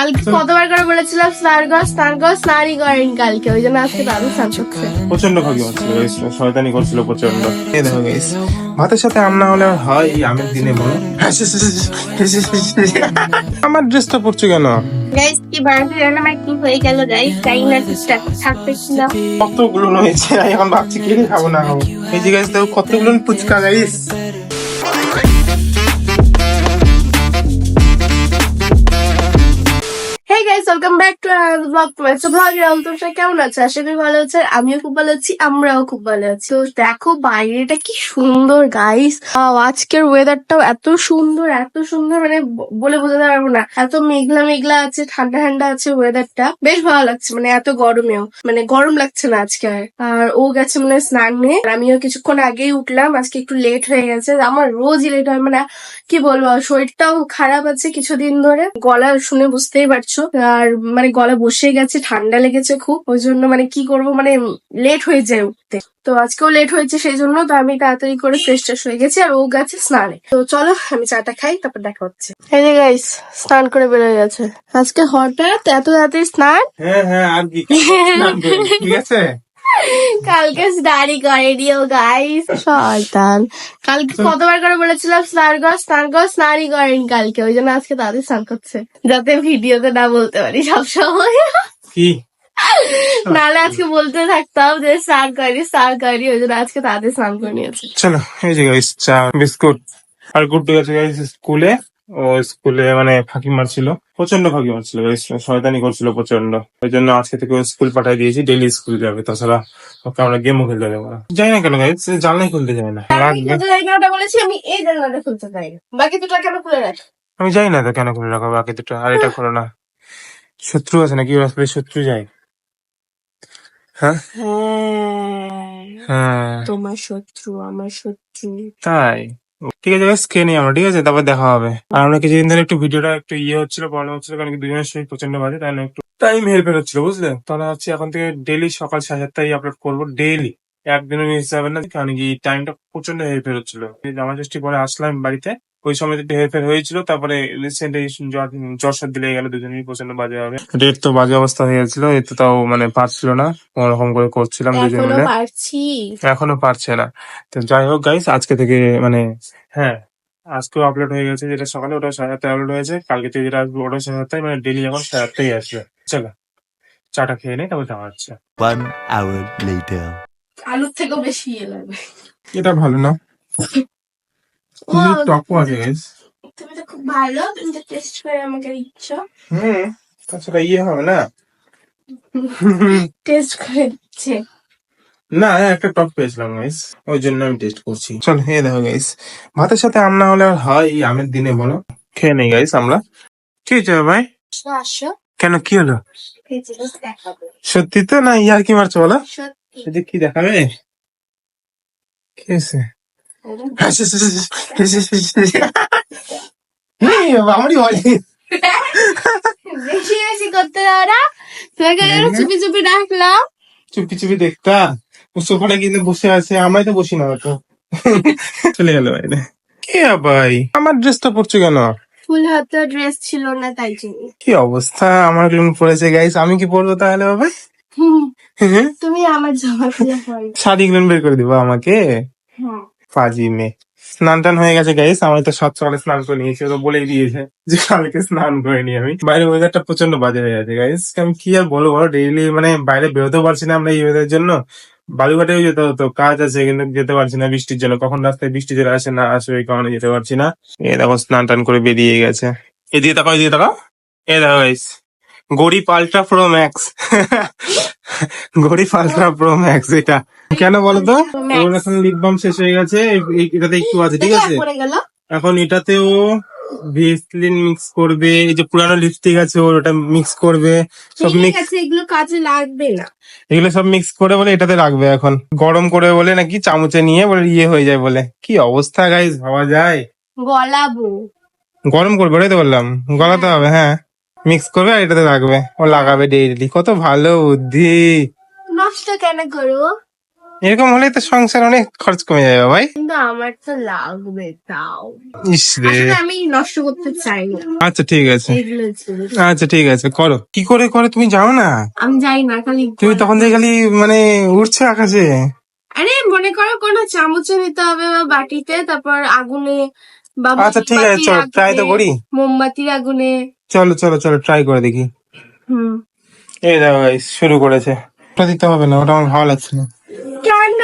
কালকে কতবার করে বলেছিলাম স্নান কর স্নান কর স্নানই করেন কালকে। ওই জন্য আজকে দাদু স্নান করছে প্রচণ্ড ভাগ্য ছিল শয়তানি করছিল প্রচণ্ড এই দেখো গাইস ভাতের সাথে আম না হলে আর হয় এই আমের দিনে বলো। আমার ড্রেসটা পরছো কেন? গাইস কি বাড়াতে জানো আমার কি হয়ে গেল গাইস জানি না ঠিকঠাক কতগুলো হয়েছে? এখন ভাবছি কি খাব না খাব। এই যে গাইস দেখো কতগুলো fuchka guys welcome back to vlog to vlog তোমরা কেমন আছো? আশা করি ভালো আছো, আমিও খুব ভালো আছি, আমরাও খুব ভালো আছি। তো দেখো বাইরেটা কি সুন্দর গাইস আজকের ওয়েদারটাও এত সুন্দর এত সুন্দর মানে বলে বোঝাতে পারব না। এত মেঘলা মেঘলা আছে, ঠান্ডা ঠান্ডা আছে ওয়েদারটা বেশ ভালো লাগছে মানে এত গরমেও মানে গরম লাগছে না আজকে আর। ও গেছে মানে স্নানে আর আমিও কিছুক্ষণ আগেই উঠলাম, আজকে একটু লেট হয়ে গেছে। আমার রোজই লেট হয় মানে কি বলব, শরীরটাও খারাপ আছে কিছুদিন ধরে, গলা শুনে বুঝতেই পারছ। আর মানে গলা বসে গেছে ঠান্ডা লেগেছে খুব ওই জন্য মানে কি করব মানে লেট হয়ে যায় উঠতে। তো আজকেও লেট হয়েছে সেই জন্য তো আমি তাড়াতাড়ি করে ফ্রেশ ট্রেশ হয়ে গেছি আর ও গেছে স্নানে। তো চলো আমি চাটা খাই তারপর দেখা হচ্ছে। এই যে গাইস স্নান করে বেরোয় গেছে। আজকে হঠাৎ এত তাড়াতাড়ি স্নান? হ্যাঁ হ্যাঁ আর কি? ঠিক আছে? কালকে দাড়ি করেনি ও গাইস শয়তান। কালকে কতবার করে বলেছিলাম স্নান কর স্নান কর স্নানই করেন কালকে। ওই জন্য আজকে তাদের স্নান করছে। যাতে ভিডিওতে না বলতে পারি সবসময়। কি? নাহলে আজকে বলতে থাকতাম যে স্নান করি স্নান করি ওই জন্য আজকে তাদের স্নান করে নিয়েছে। চলো এই যে গাইস চা বিস্কুট আর গুড্ডু গেছে গাইস স্কুলে। ও স্কুলে মানে ফাঁকি মারছিল প্রচণ্ড ফাঁকি মারছিল শয়তানি করছিল প্রচণ্ড ওই জন্য আজকে থেকে ও স্কুল পাঠিয়ে দিয়েছি ডেলি স্কুল যাবে। তাছাড়া ওকে আমরা গেমও খেলতে দেবো না। যাই না কেন গাইস জানলাই খুলতে যায় না। আমি লাগবে। বলেছি আমি এই জায়গাটা খুলতে চাই বাকি দুটো কেন খুলে রাখ? আমি যাই না তো কেন খুলে রাখো বাকি দুটো। আর এটা করো না। শত্রু আছে নাকি? আসলে শত্রু যায়। হ্যাঁ। হ্যাঁ। তোমার শত্রু আমার শত্রু। তাই? ঠিক আছে গাইস খেয়ে নিই আমরা, ঠিক আছে? তারপর দেখা হবে। আর আমরা কিছুদিন ধরে একটু ভিডিওটা একটু ইয়ে হচ্ছিল প্রবলেম হচ্ছিল, কারণ কি দুজনের শরীর প্রচণ্ড বাজে, তাই একটু টাইম হেল্পের হচ্ছিল, বুঝলে? তাহলে হচ্ছে এখন থেকে ডেলি সকাল সাড়ে সাতটায় আপলোড করব ডেলি একদিনের মিস যাবে না, কারণ কি টাইমটা প্রচণ্ড হেল্পের হচ্ছিল। জামা ষষ্ঠী পরে আসলাম বাড়িতে ওই সময় একটু হেল্পের হয়েছিল তারপরে রিসেন্ট এই জ্বর জ্বর সর্দি লেগে গেল দুজনেই প্রচণ্ড বাজে হবে। রেট তো বাজে অবস্থা হয়ে গেছিল এ তো তাও মানে পারছিল না কোনোরকম করে করছিলাম দুজন মিলে। এখনও পারছে না। তো যাই হোক গাইস আজকে থেকে মানে হ্যাঁ আজকেও আপলোড হয়ে গেছে যেটা সকালে ওটা সাড়ে আটটায় আপলোড হয়েছে কালকে থেকে যেটা আসবে ওটা সাড়ে আটটায় মানে ডেলি এখন সাড়ে আটটায় আসবে। চলো চাটা খেয়ে নেই তারপর যাওয়া হচ্ছে। One hour later. আলুর থেকেও বেশি ইয়ে লাগবে। এটা ভালো না। Wow, টকও আছে গাইস তুমি তো খুব ভালো তুমি তো টেস্ট করে আমাকে দিচ্ছ। হুম তাছাড়া ইয়ে হবে না। টেস্ট করে দিচ্ছে। না একটা টক পেয়েছিলাম গাইস ওই জন্য আমি টেস্ট করছি। চলো এই দেখো গাইস ভাতের সাথে আম না হলে আর হয় এই আমের দিনে বলো? খেয়ে নেই গাইস আমরা। কি হয়েছে ভাই? আসো কেন কি হলো? সত্যি তো? না ইয়ার কি মারছো বলো? সত্যি কি দেখাবে? কি হয়েছে? আমারই বলে বেশি বেশি করতে দাও না তোমাকে চুপি চুপি ডাকলাম চুপি চুপি দেখতা সোফাটা কিন্তু বসে আছে আমরাই তো বসি না তো চলে গেল বাইরে কে ভাই আমার ড্রেসটা পরছো কেন ফুল হাতে ড্রেস ছিল না তাই জন্য কি অবস্থা আমার লোন পড়েছে গাইস আমি কি পরবো তাহলে হবে তুমি আমার জামা শাড়ি গুলো বের করে দিবো আমাকে। হ্যাঁ। পাজি মেয়ে। স্নান টান হয়ে গেছে গাইস আমি তো সব সকালে স্নান করে নিয়েছি তো বলেই দিয়েছে যে কালকে স্নান করে নি আমি। বাইরে ওয়েদারটা প্রচণ্ড বাজে হয়ে গেছে গাইস আমি কি আর বলব, বলো ডেইলি মানে বাইরে বেরোতেও পারছি না আমরা এই ওয়েদার জন্য। বালুঘাটেও যেতে হতো, কাজ আছে কিন্তু যেতে পারছি না বৃষ্টির জন্য। কখন রাস্তায় বৃষ্টি চলে আসে, না আসে, ওই কারণে যেতে পারছি না। এ দেখো, স্নান টান করে বেরিয়ে গেছে। এদিকে তাকাও এদিকে তাকাও। এ দেখো গাইস গরিব আলট্রা প্রো ম্যাক্স গরিব আলট্রা প্রো ম্যাক্স এটা। কেন বলো তো Pro ওর এখন লিপ বাম শেষ হয়ে গেছে এটাতে একটু আছে ঠিক আছে? এখন এটাতে ও ভেসলিন মিক্স করবে এই যে পুরানো লিপস্টিক আছে ওর ওটা মিক্স করবে সব মিক্স এগুলো কাজে লাগবে না। এগুলো সব মিক্স করে বলে এটাতে রাখবে এখন। গরম করে বলে নাকি চামচে নিয়ে বলে ইয়ে হয়ে যায় বলে। কি অবস্থা গাইস ভাবা যায়। গলাবো। গরম করবে ওটাই তো বললাম। গলাতে হবে হ্যাঁ। মিক্স করবে আর এটাতে রাখবে। ও লাগাবে ডেইলি কত ভালো বুদ্ধি। নষ্ট কেন করব এরকম হলে তো সংসার অনেক খরচ কমে যাবে ভাই। কিন্তু আমার তো লাগবে তাও। ইস রে। আমি নষ্ট করতে চাই না। আচ্ছা ঠিক আছে। আচ্ছা ঠিক আছে করো। কি করে করে তুমি যাও না? আমি যাই না খালি তুমি তখন থেকে খালি মানে উঠছে আকাশে। আরে মনে করো কোনো চামচে নিতে হবে বা বাটিতে তারপর আগুনে বা আচ্ছা ঠিক আছে চলো ট্রাই তো করি। মোমবাতির আগুনে চলো চলো চলো ট্রাই করে দেখি। হুম। এই দেখো guys, শুরু করেছে। ওটা দিতে হবে না ওটা আমার ভালো লাগছে না। কেন?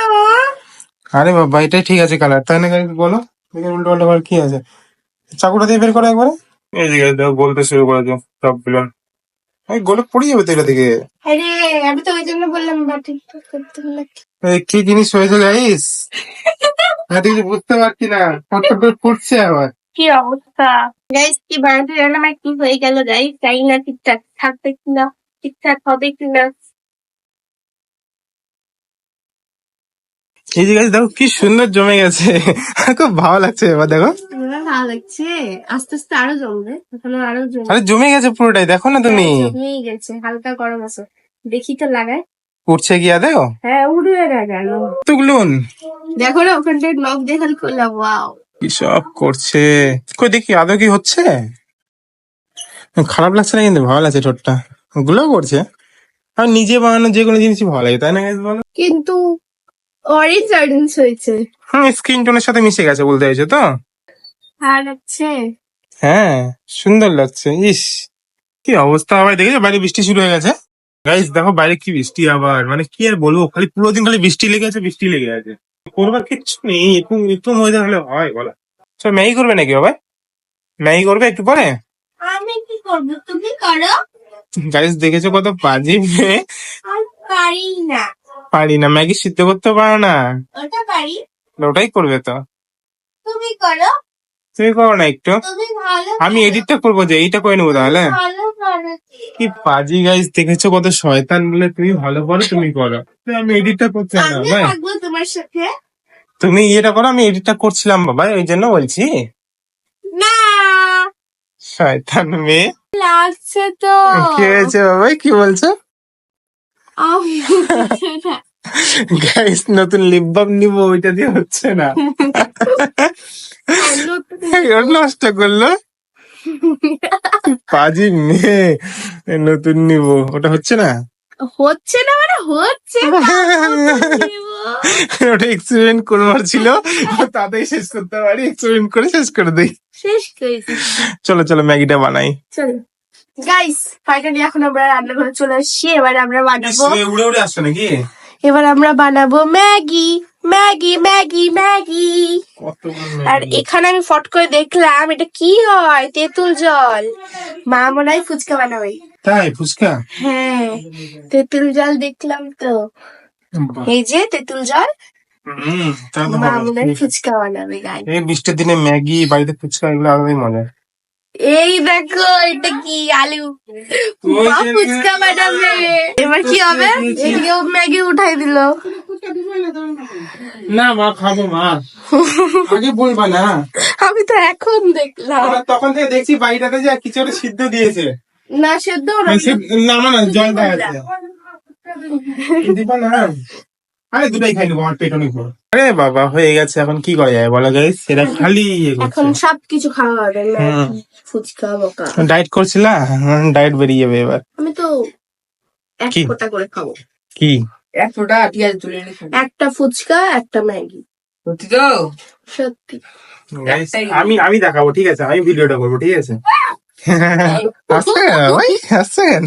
আরে বাবা এটাই ঠিক আছে কালার তাই না guys, বলো? দেখে উল্টো পাল্টা কি আছে। চাকুটা দিয়ে বের করো একবারে। এই যে দেখো বলতে শুরু করেছ সবগুলো এই গোলে পড়ে যাবে তো এটা থেকে। আরে আমি তো ওই জন্য বললাম বাটি করতে কি? জিনিস হয়েছে গাইস আমি কিছু বুঝতে পারছি না। ফটফট ফুটছে আবার। কি অবস্থা? গাইস কি বানাতে জানলাম আর কি হয়ে গেল গাইস জানি না ঠিকঠাক থাকবে কিনা ঠিকঠাক হবে কিনা। এই যে গাছ দেখো কি সুন্দর জমে গেছে। খুব ভালো লাগছে এবার দেখো। ভালো লাগছে। আস্তে আস্তে আরও জমবে এখন আরও জমবে। আরে জমে গেছে পুরোটাই দেখো না তুমি। জমেই গেছে হালকা গরম আছে। দেখি তো লাগাই। উঠছে গিয়া দেখো? হ্যাঁ উড়ে গেল। তুগলুন। দেখো না ওখানটায় নখ দিয়ে খালি করলাম ওয়াও কি সব করছে? কই দেখি আদৌ কি হচ্ছে? খারাপ লাগছে না কিন্তু ভালো লাগছে ঠোঁটটা। ওগুলো করছে। আর নিজে বানানো যে কোনো জিনিসই ভালো লাগে তাই না guys বলো? কিন্তু অরেঞ্জ অরেঞ্জ হয়েছে। হ্যাঁ স্কিন টোনের সাথে মিশে গেছে বলতে চাইছো তো। হ্যাঁ সুন্দর লাগছে ইস। কি অবস্থা আবার দেখেছ? বাইরে বৃষ্টি শুরু হয়ে গেছে। গাইস দেখো বাইরে কি বৃষ্টি আবার। মানে কি আর বলব খালি পুরো দিন খালি বৃষ্টি লেগে আছে বৃষ্টি লেগে আছে। করবার কিচ্ছু নেই একটু একটু মজা হলে হয় বলা। সব ম্যাগি করবে নাকি বাবা? ম্যাগি করবে একটু পরে? আমি কি করব? তুমি করো? গাইস দেখেছ কত বাজে? মেয়ে পারি না। পারি না ম্যাগি সিদ্ধ করতে পারো না। ওটা পারি। ওটাই করবে তো। তুমি করো। তুমি করো না একটু। তুমি ভালো আমি এডিটটা করব যে এইটা করে নেব তাহলে। ভালো কি বাজি গাইস দেখেছ কত শয়তান বলে? তুমি ভালো করো তুমি করো। আমি এডিটটা করতে না আমি ভাই থাকব তোমার সাথে। তুমি ইয়েটা করো আমি এডিটটা করছিলাম বাবা ওই জন্য বলছি। না। শয়তান মেয়ে। লাগছে তো। কি হয়েছে বাবা কি বলছো? গাইস নতুন লিপ বাম নিবো ওইটা দিয়ে হচ্ছে না। নষ্ট করল। পাজি মেয়ে। নতুন নিবো। ওটা হচ্ছে না? হচ্ছে না মানে হচ্ছে ওটা এক্সপেরিমেন্ট করবার ছিল। তাতেই শেষ করতে পারি। এক্সপেরিমেন্ট করে শেষ করে দিই। শেষ করেছি চলো চলো ম্যাগিটা বানাই। চলো। গাইস ফাইনালি এখন আমরা রান্নাঘরে চলে আসছি এবার আমরা বানাবো উড়ে উড়ে আসছো নাকি? এবার আমরা বানাবো ম্যাগি। Maggi Maggi Maggi. আর এখানে আমি ফট করে দেখলাম এটা কি হয়? তেঁতুল জল। মা মনে হয় ফুচকা বানাবে। তাই ফুচকা? হ্যাঁ তেঁতুল জল দেখলাম তো। এই যে তেঁতুল জল। মা। মনে হয় ফুচকা বানাবে এই বৃষ্টির দিনে ম্যাগি বাড়িতে ফুচকা এগুলো আলাদাই মজা। এই দেখো এটা কি আলু? ফুচকা বানাবে এবার কি হবে? এদিকেও ম্যাগি উঠাই দিল। না মা খাব মা। আগে বলবা না। আমি তো এখন দেখলাম। তখন থেকে দেখছি বাড়িটাতে যে কিছু একটা সিদ্ধ দিয়েছে। না সেদ্ধ না মানে না জল আছে। দিবা না। আরে দুটাই খাই নেব আমার পেট অনেক বড়। আরে বাবা হয়ে গেছে এখন কি করা যায় বলো গাইস সেটা খালি ইয়ে এখন সবকিছু খাওয়া হবে ফুচকা বকা। ডায়েট করছিলা? ডায়েট বেরিয়ে যাবে এবার। আমি তো এক ফোঁটা করে খাব। কি? এক ফোঁটা পেঁয়াজ তুলে একটা ফুচকা একটা ম্যাগি। সত্যি তো? সত্যি। আমি আমি দেখাবো ঠিক আছে? আমি ভিডিওটা করব ঠিক আছে? আসছে ভাই আসছে কেন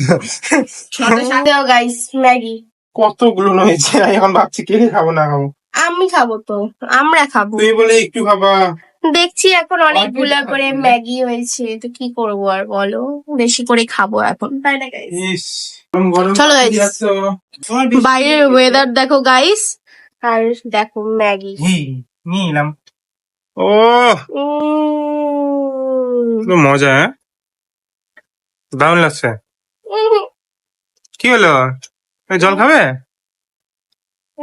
ছটা সাথে গাইস ম্যাগি। কতগুলো হয়েছে আমি এখন ভাবছি কে কে খাব না খাব। আমি খাব তো আমরা খাব। তুই বলে একটু খাবা। দেখছি এখন অনেক অনেকগুলা করে ম্যাগি হয়েছে তো কি করব আর বলো? বেশি করে খাব এখন। তাই না গাইস ইস গরম গরম চলো, বেশি- বাইরের ওয়েদার দেখো গাইস আর দেখো ম্যাগি। নিয়ে এলাম। ও উম, মজা হ্যাঁ? দারুণ লাগছে। কি হলো? জল খাবে?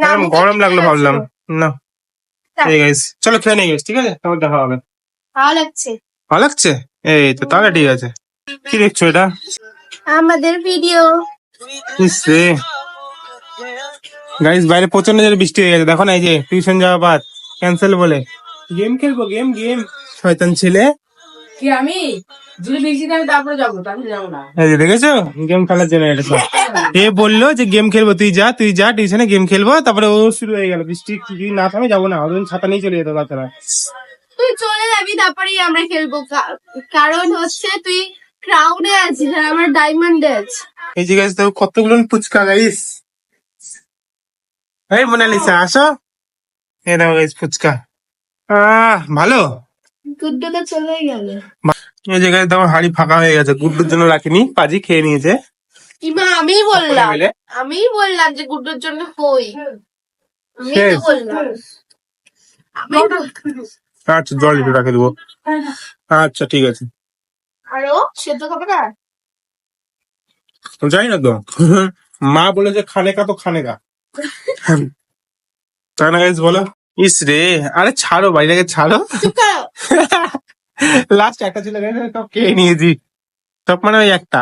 না, গরম- লাগল ভাবলাম। না। আছে চলো খেয়ে নিয়ে গেছি ঠিক আছে? তারপর দেখা হবে। ভালো লাগছে? ভালো লাগছে? এই তো তাহলে ঠিক আছে। কি দেখছ এটা? আমাদের ভিডিও ইস গাইস বাইরে প্রচণ্ড জোরে বৃষ্টি হয়ে গেছে। দেখো না এই যে টিউশন যাওয়া বাদ ক্যান্সেল বলে। গেম খেলব গেম গেম শয়তান ছেলে। কি আমি? যদি দামে তারপরে যাব তাহলে যাব না। এই যে দেখেছ? গেম খেলার জন্য এটা সব। এ বলল যে গেম খেলব তুই যা তুই যা টিউশনে গেম খেলব তারপরে ও শুরু হয়ে গেল। বৃষ্টি যদি না থামে যাব না। ওদের ছাতা নিয়ে চলে যেত তাছাড়া তুই চলে যাবি তারপরেই আমরা খেলব। কারণ হচ্ছে তুই ক্রাউডে আছিস আর আমার ডায়মন্ডে আছে এই যে গাইস দেখো কতগুলো ফুচকা গাইস এই মোনালিসা আসো। এই দেখো গাইস ফুচকা। আহ ভালো? গুড্ডুটা চলে গেল। এই যে গাইস দেখো হাড়ি ফাঁকা হয়ে গেছে গুড্ডুর জন্য রাখিনি পাজি খেয়ে নিয়েছে। কিংবা আমিই বললাম। আমিই বললাম যে গুড্ডুর জন্য কই আমি তো। বললাম। আমি আচ্ছা জল একটু রাখে দেবো। আচ্ছা ঠিক আছে। আরও? সেদ্ধ খাবে না? জানি না তো। মা বলেছে খানেকা তো খানেকা। তাই না গাইস বলো? ইস রে আরে ছাড়ো বাইরে ছাড়ো। লাস্ট একটা ছিল সব খেয়ে নিয়েছি। সব মানে ওই একটা।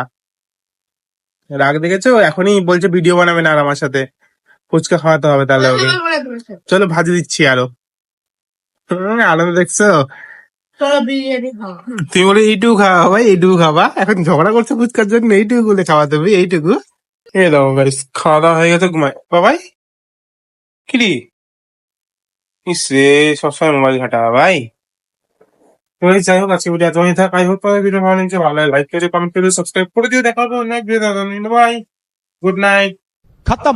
রাগ দেখেছ? এখনই বলছে ভিডিও বানাবে না আর আমার সাথে। ফুচকা খাওয়াতে হবে তাহলে ওকে। চলো ভাজি দিচ্ছি আরও। আনন্দ দেখছ? তুমি বলে এইটুকু খাওয়া ভাই এইটুকু খাবা। এখন ঝগড়া করছ ফুচকার জন্য এইটুকু গুলো খাওয়াতে হবে এইটুকু। এ দাও গাইস খাওয়া দাওয়া হয়ে গেছে ঘুমায়। বাবাই? কিরি? ইসরে সবসময় মোবাইল ঘাটা, ভাই। যাই হোক আজকে ভিডিও এতই থাক আই ভিডিও ভালো লাগছে, ভালো লাগে লাইক করে কমেন্ট করে সাবস্ক্রাইব করে দিয়ে দেখা হবে নেক্সট ভিডিও গুড নাইট খতম।